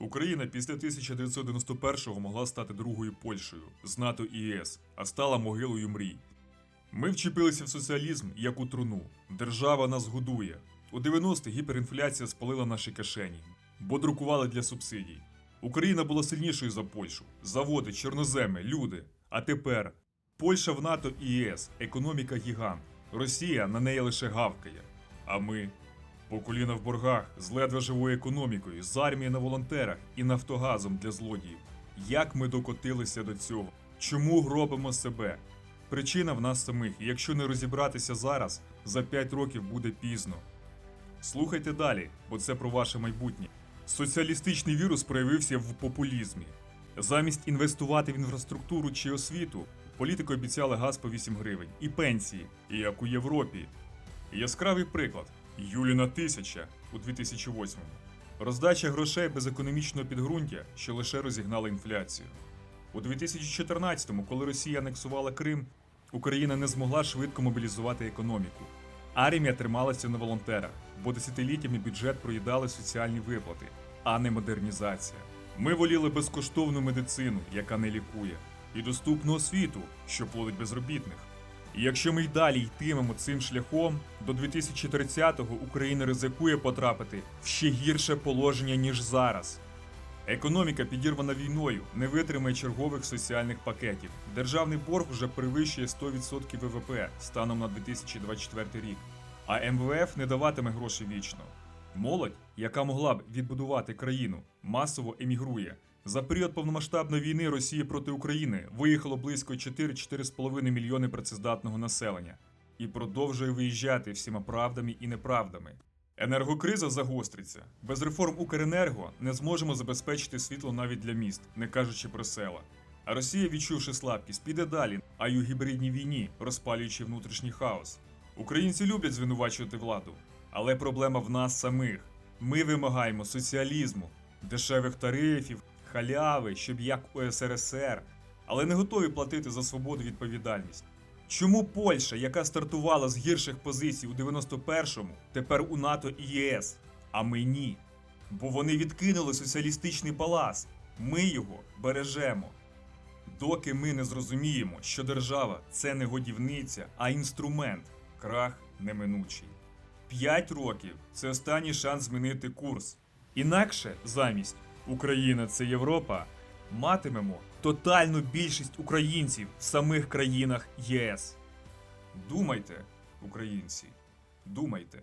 Україна після 1991-го могла стати другою Польщею з НАТО і ЄС, а стала могилою мрій. Ми вчепилися в соціалізм як у труну. Держава нас годує. У 90-х гіперінфляція спалила наші кишені, бо друкували для субсидій. Україна була сильнішою за Польщу. Заводи, чорноземи, люди. А тепер Польща в НАТО і ЄС, економіка гігант. Росія на неї лише гавкає. А ми по коліна в боргах, з ледве живою економікою, з армією на волонтерах і нафтогазом для злодіїв. Як ми докотилися до цього? Чому гробимо себе? Причина в нас самих, і якщо не розібратися зараз, за 5 років буде пізно. Слухайте далі, бо це про ваше майбутнє. Соціалістичний вірус проявився в популізмі. Замість інвестувати в інфраструктуру чи освіту, політики обіцяли газ по 8 гривень і пенсії, як у Європі. Яскравий приклад Юліна тисяча у 2008-му. Роздача грошей без економічного підґрунтя, що лише розігнала інфляцію. У 2014-му, коли Росія анексувала Крим, Україна не змогла швидко мобілізувати економіку. Армія трималася на волонтерах, бо десятиліттями бюджет проїдали соціальні виплати, а не модернізація. Ми воліли безкоштовну медицину, яка не лікує, і доступну освіту, що плодить безробітних. І якщо ми й далі йтимемо цим шляхом, до 2030-го Україна ризикує потрапити в ще гірше положення, ніж зараз. Економіка, підірвана війною, не витримає чергових соціальних пакетів. Державний борг вже перевищує 100% ВВП станом на 2024 рік. А МВФ не даватиме грошей вічно. Молодь, яка могла б відбудувати країну, масово емігрує. За період повномасштабної війни Росії проти України виїхало близько 4-4,5 мільйони працездатного населення і продовжує виїжджати всіма правдами і неправдами. Енергокриза загостриться. Без реформ Укренерго не зможемо забезпечити світло навіть для міст, не кажучи про села. А Росія, відчувши слабкість, піде далі, а й у гібридній війні, розпалюючи внутрішній хаос. Українці люблять звинувачувати владу, але проблема в нас самих. Ми вимагаємо соціалізму, дешевих тарифів, халяви, щоб як у СРСР, але не готові платити за свободу відповідальність. Чому Польща, яка стартувала з гірших позицій у 91-му, тепер у НАТО і ЄС, а ми ні? Бо вони відкинули соціалістичний палац. Ми його бережемо. Доки ми не зрозуміємо, що держава це не годівниця, а інструмент, крах неминучий. П'ять років це останній шанс змінити курс. Інакше замість Україна це Європа матимемо тотальну більшість українців в самих країнах ЄС. Думайте, українці, думайте.